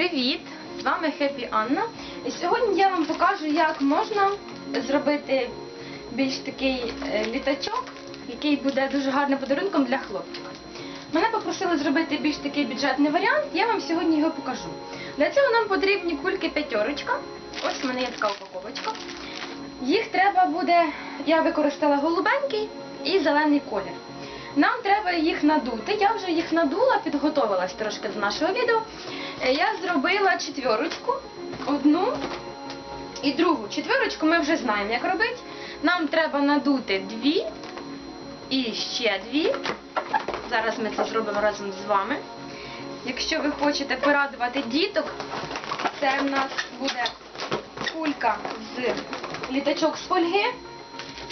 Привіт! З вами Хеппі Анна. І сьогодні я вам покажу, як можна зробити більш такий е, літачок, який буде дуже гарним подарунком для хлопчика. Мене попросили зробити більш такий бюджетний варіант, я вам сьогодні його покажу. Для цього нам потрібні кульки п'ятерочка. Ось в мене є така упаковочка. Їх треба буде, я використала голубенький і зелений колір. Нам треба їх надути. Я вже їх надула, підготовилась трошки до нашого відео. Е, Я зробила четверочку, одну і другу. Четверочку ми вже знаємо, як робити. Нам треба надути дві і ще дві. Зараз ми це зробимо разом з вами. Якщо ви хочете порадувати діток, це в нас буде кулька з літачок з фольги.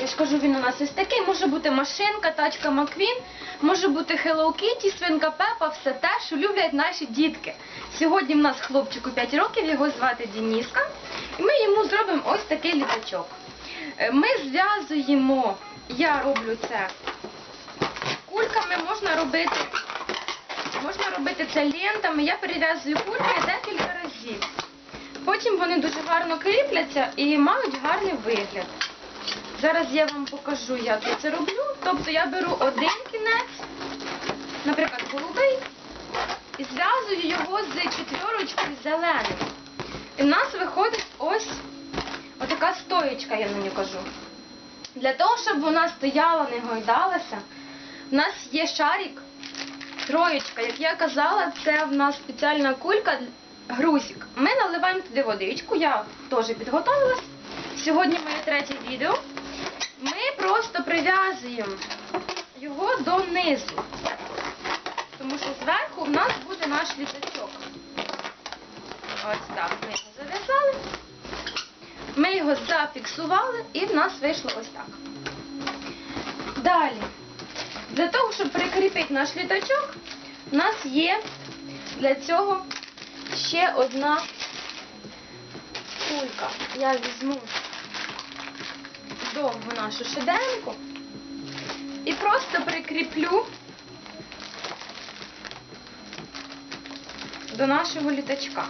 Я ж кажу, він у нас ось такий. Може бути машинка, тачка Маквін, може бути Hello Kitty, свинка Пепа, все те, що люблять наші дітки. Сьогодні в нас хлопчику 5 років, його звати Дініска. І ми йому зробимо ось такий літачок. Е, Ми зв'язуємо, я роблю це кульками, можна робити, можна робити це лентами. Я перев'язую кульки декілька разів. Потім вони дуже гарно кріпляться і мають гарний вигляд. Зараз я вам покажу, як я це роблю. Тобто я беру один кінець, наприклад, голубий, і зв'язую його з четверочкою зеленим. І в нас виходить ось отака стоєчка, я на нього кажу. Для того, щоб вона стояла, не гойдалася, в нас є шарик, троєчка. Як я казала, це в нас спеціальна кулька грузик. Ми наливаємо туди водичку, я теж підготовилась. Сьогодні моє третє відео. Ми просто прив'язуємо його донизу. Тому що зверху в нас буде наш літачок. Ось так ми його зав'язали. Ми його зафіксували і в нас вийшло ось так. Далі, для того, щоб прикріпити наш літачок, у нас є для цього ще одна кулька. Я візьму довгу нашу шеденку і просто прикріплю до нашого літачка.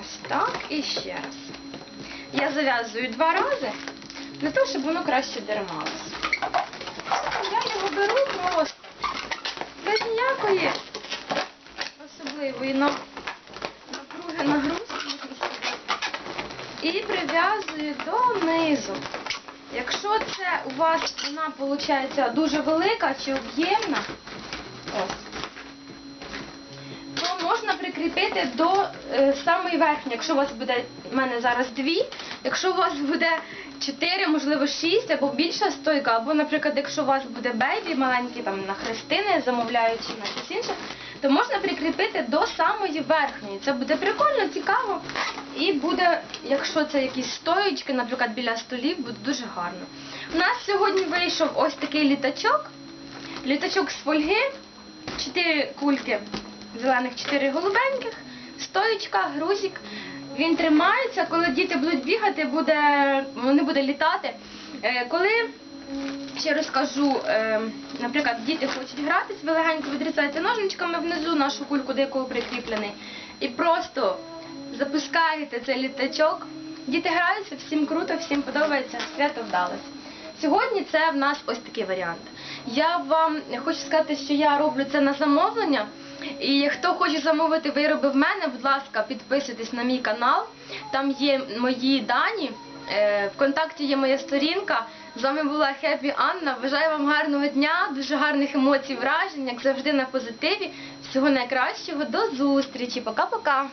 Ось так і ще раз. Я зав'язую два рази для того, щоб воно краще дермалося. Я його беру просто без ніякої особливої нав- напруги нагрузки можна сказати, і прив'язую донизу. Якщо це у вас вона виходить дуже велика чи об'ємна, то можна прикріпити до е, самої верхньої. Якщо у вас буде, в мене зараз дві, якщо у вас буде чотири, можливо, шість або більша стойка, або, наприклад, якщо у вас буде бейбі маленький там на хрестини, замовляючи на щось інше, то можна прикріпити до самої верхньої. Це буде прикольно, цікаво. І буде, якщо це якісь стоїчки, наприклад, біля столів, буде дуже гарно. У нас сьогодні вийшов ось такий літачок. Літачок з фольги, чотири кульки зелених, чотири голубеньких, стоїчка, грузик. Він тримається, коли діти будуть бігати, буде, вони будуть літати. Е, Коли ще розкажу, е, наприклад, діти хочуть гратись, ви легенько відрізаєте ножничками внизу нашу кульку, до якої прикріплений, і просто запускаєте цей літачок. Діти граються, всім круто, всім подобається, свято вдалося. Сьогодні це в нас ось такий варіант. Я вам хочу сказати, що я роблю це на замовлення. І хто хоче замовити вироби в мене, будь ласка, підписуйтесь на мій канал. Там є мої дані. Е, Вконтакті є моя сторінка. З вами була Хеппі Анна. Бажаю вам гарного дня, дуже гарних емоцій, вражень, як завжди на позитиві. Всього найкращого, до зустрічі. Пока-пока.